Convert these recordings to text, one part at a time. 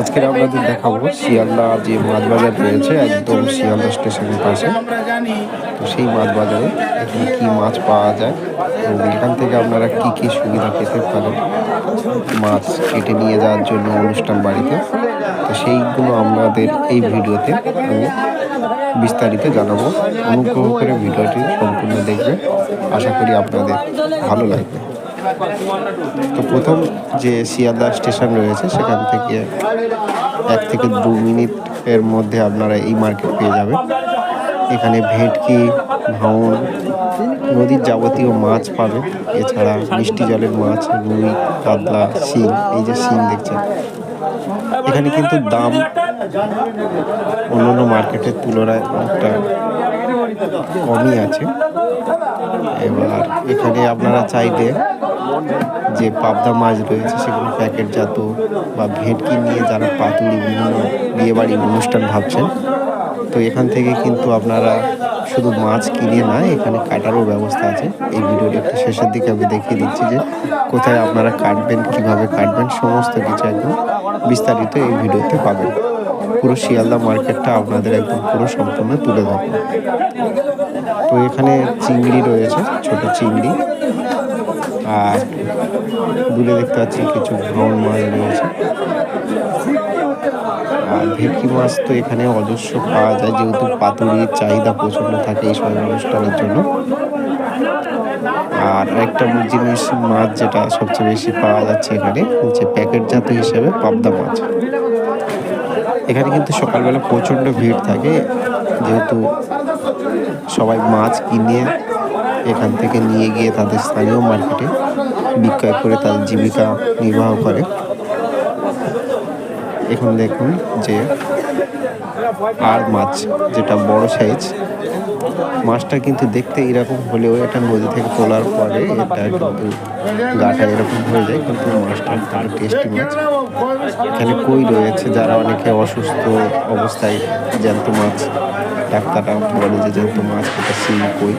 আজকে আপনাদের দেখাবো শিয়ালদা যে মাছ বাজার রয়েছে, একদম শিয়ালদা স্টেশনের পাশে। তো সেই মাছ বাজারে এখানে কী মাছ পাওয়া যায় এবং এখান থেকে আপনারা কি কি সুবিধা পেতে পারেন মাছ কেটে নিয়ে যাওয়ার জন্য অনুষ্ঠান বাড়িতে? তো সেইগুলো আমাদের এই ভিডিওতে আমি বিস্তারিত জানাব। অনুগ্রহ করে ভিডিওটি সম্পূর্ণ দেখবেন। আশা করি আপনাদের ভালো লাগবে। তো প্রথম যে শিয়ালদা স্টেশন রয়েছে, সেখান থেকে এক থেকে দু মিনিটের মধ্যে আপনারা এই মার্কেট পেয়ে যাবেন। এখানে ভেটকি, ভাঙন, নদীর যাবতীয় মাছ পাবে এছাড়া মিষ্টি জলের মাছ, রুই, কাতলা, শিং, এই যে শিং দেখছেন। এখানে কিন্তু দাম অন্যান্য মার্কেটের তুলনায় অনেকটা কমই আছে। এবার এখানে আপনারা চাইলে যে পাবদা মাছ রয়েছে সেগুলো প্যাকেটজাত বা ভেটকি নিয়ে যারা পাতুরি বিভিন্ন বিয়েবাড়ির অনুষ্ঠান ভাবছেন, তো এখান থেকে কিন্তু আপনারা শুধু মাছ কিনে না এখানে কাটারও ব্যবস্থা আছে। এই ভিডিওটি একটু শেষের দিকে আমি দেখিয়ে দিচ্ছি যে কোথায় আপনারা কাটবেন, কীভাবে কাটবেন, সমস্ত কিছু একদম বিস্তারিত এই ভিডিওতে পাবেন। পুরো শিয়ালদা মার্কেটটা আপনাদের একদম পুরো সম্পূর্ণ তুলে ধরবো। তো এখানে চিংড়ি রয়েছে, ছোট চিংড়ি। আর দূরে দেখতে পাচ্ছি কিছু ভাঙন মাছ রয়েছে। আর ভেটকি মাছ তো এখানে অজস্র পাওয়া যায়, যেহেতু পাতুরির চাহিদা প্রচণ্ড থাকে এই সময় অনুষ্ঠানের জন্য। আর একটা জিনিস মাছ যেটা সবচেয়ে বেশি পাওয়া যাচ্ছে এখানে যে প্যাকেটজাত হিসেবে পাবদা মাছ। এখানে কিন্তু সকালবেলা প্রচণ্ড ভিড় থাকে, যেহেতু সবাই মাছ কিনে এখান থেকে নিয়ে গিয়ে তাদের স্থানীয় মার্কেটে বিক্রয় করে তাদের জীবিকা নির্বাহ করে। এখন দেখুন যে আর মাছ, যেটা বড় সাইজ মাছটা কিন্তু দেখতে এরকম হলেও এটা নদী থেকে তোলার পরে এটা কিন্তু গাটা এরকম হয়ে যায়, কিন্তু মাছটা তার টেস্টি মাছ। এখানে কই রয়েছে যারা অনেকে অসুস্থ অবস্থায় জ্যান্ত মাছ, ডাক্তাররা বলে যে জ্যান্ত মাছ, এটা শিং কই।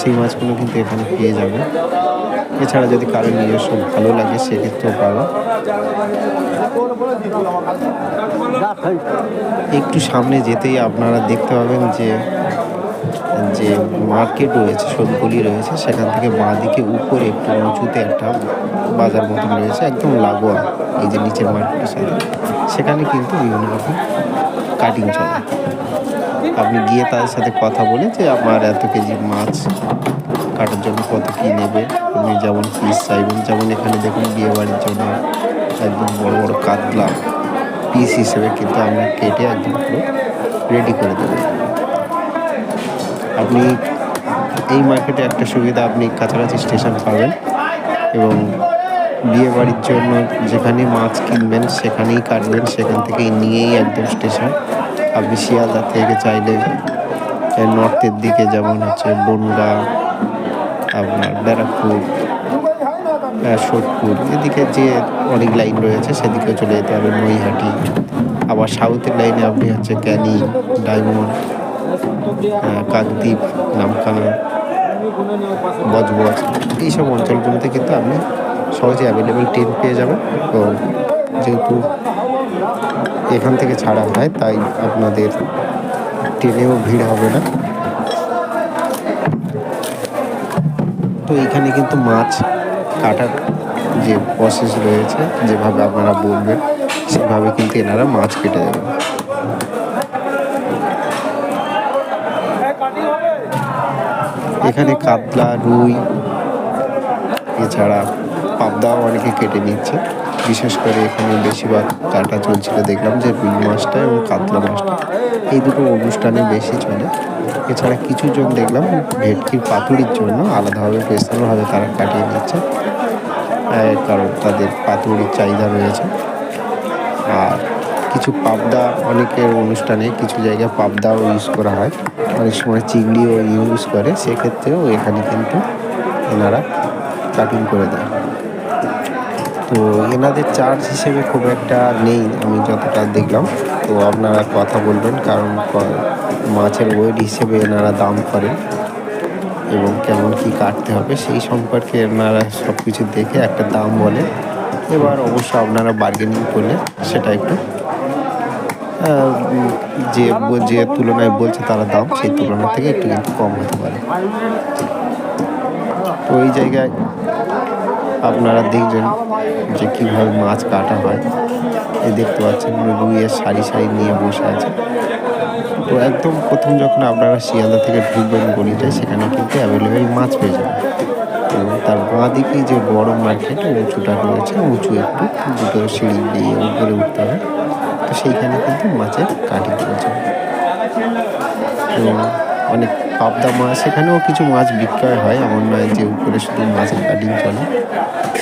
সেই মাছগুলো কিন্তু এখানে পেয়ে যাবে। এছাড়া যদি কারও নিজস্ব ভালো লাগে, সেক্ষেত্রেও পাবো। একটু সামনে যেতেই আপনারা দেখতে পাবেন যে যে মার্কেট রয়েছে, সবগুলি রয়েছে। সেখান থেকে বাঁ দিকে উপরে একটু উঁচুতে একটা বাজার মতন রয়েছে, একদম লাগোয়া, এই যে নিচের মার্কেটের সাথে সেখানে কিন্তু বিভিন্ন রকম কাটিং চলে। আপনি গিয়ে তাদের সাথে কথা বলে যে, আমার এত কেজি মাছ কাটার জন্য কত কী নেবে? আপনি যেমন পিস চাইবেন, যেমন এখানে দেখুন বিয়ে বাড়ির জন্য একদম বড় বড় কাতলা পিস হিসেবে কিন্তু আমরা কেটে একদম পুরো রেডি করে দেবো। আপনি এই মার্কেটে একটা সুবিধা, আপনি কাছাকাছি স্টেশন পাবেন এবং বিয়ে বাড়ির জন্য যেখানে মাছ কিনবেন, সেখানেই কাটবেন, সেখান থেকে নিয়েই একদম স্টেশন আপনি শিয়ালদা থেকে চাইলে নর্থের দিকে, যেমন হচ্ছে বনগা, আপনার ব্যারাকপুর সোদপুর। এদিকে যে অনেক লাইন রয়েছে সেদিকে চলে যেতে হবে নৈহাটি আবার সাউথের লাইনে আপনি হচ্ছে ক্যানি, ডায়মন্ড কাকদ্বীপ, নামখানা, বজবজ, এইসব অঞ্চলগুলোতে কিন্তু আপনি সহজে অ্যাভেলেবেল ট্রেন পেয়ে যাবেন। তো যেহেতু এখান থেকে ছাড়া হয়, তাই আপনাদের ট্রেনেও ভিড় হবে না। তো এখানে কিন্তু মাছ কাটার যে প্রসেস রয়েছে, যেভাবে আপনারা বলবেন, সেভাবে কিন্তু এনারা মাছ কেটে দেবেন। এখানে কাতলা, রুই, এছাড়া পাবদাও অনেকে কেটে নিচ্ছে। বিশেষ করে এখানে বেশিরভাগ কাটা চলছিল, দেখলাম যে রুই মাছটা এবং কাতলা মাছটা। এই দুটো অনুষ্ঠানে বেশি চলে। এছাড়া কিছু জন দেখলাম ভেটকির পাতুরির জন্য আলাদাভাবে স্পেশালভাবে তারা কাটিয়ে নিচ্ছে। কারণ তাদের পাতুরির চাহিদা রয়েছে। আর কিছু পাবদা অনেকের অনুষ্ঠানে কিছু জায়গায় পাবদাও ইউজ করা হয়। অনেক সময় চিংড়িও ইউজ করে, সেক্ষেত্রেও এখানে কিন্তু এনারা কাটিং করে দেয়। তো এনাদের চার্জ হিসেবে খুব একটা নেই, আমি যতটা দেখলাম। তো আপনারা কথা বলবেন, কারণ মাছের ওয়েট হিসেবে এনারা দাম করেন। এবং কেমন কি কাটতে হবে সেই সম্পর্কে এনারা সব কিছু দেখে একটা দাম বলে। এবার অবশ্য আপনারা বার্গেনিং করলে সেটা একটু যে যে তুলনায় বলছে তারা দাম সেই তুলনা থেকে একটু কিন্তু কম হতে পারে। তো ওই জায়গায় আপনারা দেখবেন যে কীভাবে মাছ কাটা হয়। এই দেখতে পাচ্ছেন রুইয়ের সারি সারি নিয়ে বসে আছে। তো একদম প্রথম যখন আপনারা শিয়ালদা থেকে ঢুকবেন গলিটায় সেখানে কিন্তু অ্যাভেলেবেল মাছ পেয়ে যাবেন। এবং তার বাঁ দিকেই যে বড় মার্কেট উঁচুটা রয়েছে, উঁচু একটু, দুটো সিঁড়ি দিয়ে উপরে উঠতে হবে। তো সেইখানে কিন্তু মাছের কাটিং চলছে তো অনেক পাবদা মাছ, সেখানেও কিছু মাছ বিক্রয় হয়। এমন নয় যে উপরে শুধু মাছের কাটিং চলে,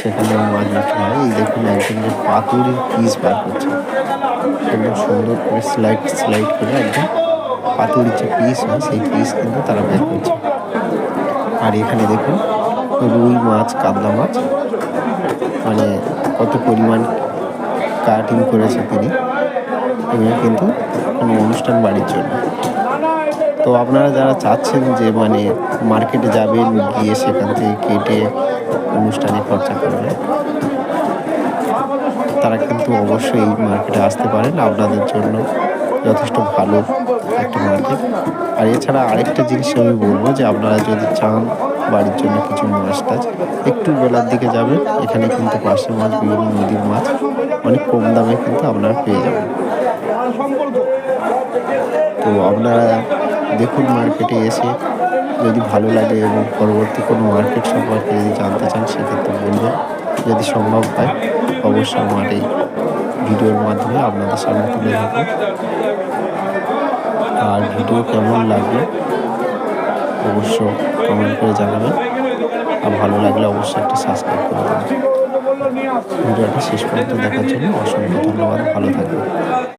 সেখানেও মাছ বিক্রি হয়। এই দেখুন একজন যে পাতুরির পিস বার করছে। একদম সুন্দর করে স্লাইড স্লাইড করে একদম পাতুরির যে পিস হয়, সেই পিস কিন্তু তারা বের করছে। আর এখানে দেখুন, রুই মাছ, কাতলা মাছ মানে কত পরিমাণ কাটিং করেছে তিনি। এগুলো কিন্তু কোনো অনুষ্ঠান বাড়ির জন্য। তো আপনারা যারা চাচ্ছেন যে মানে মার্কেটে যাবেন, গিয়ে সেখান থেকে কেটে অনুষ্ঠানে খরচা করবেন, তারা কিন্তু অবশ্যই মার্কেটে আসতে পারেন। আপনাদের জন্য যথেষ্ট ভালো একটা মার্কেট আর এছাড়া আরেকটা জিনিস আমি বলব যে আপনারা যদি চান বাড়ির জন্য কিছু মাছ টাছ, একটু বেলার দিকে যাবেন, এখানে কিন্তু পার্শে মাছ, বিভিন্ন নদীর মাছ অনেক কম দামে কিন্তু আপনারা পেয়ে যাবেন। তো আপনারা দেখুন মার্কেটে এসে, যদি ভালো লাগে এবং পরবর্তী কোনো মার্কেট সম্পর্কে যদি জানতে চান, সেক্ষেত্রে বলবেন। যদি সম্ভব হয়, অবশ্যই আমার এই ভিডিওর মাধ্যমে আপনাদের সামনে তুলে ধরবো। আর ভিডিও কেমন লাগল অবশ্য কমেন্ট করে জানাবেন। আর ভালো লাগলে অবশ্যই একটা সাবস্ক্রাইব করে দেবেন। ভিডিওটা শেষ পর্যন্ত দেখার জন্য অসংখ্য ধন্যবাদ। ভালো থাকবেন।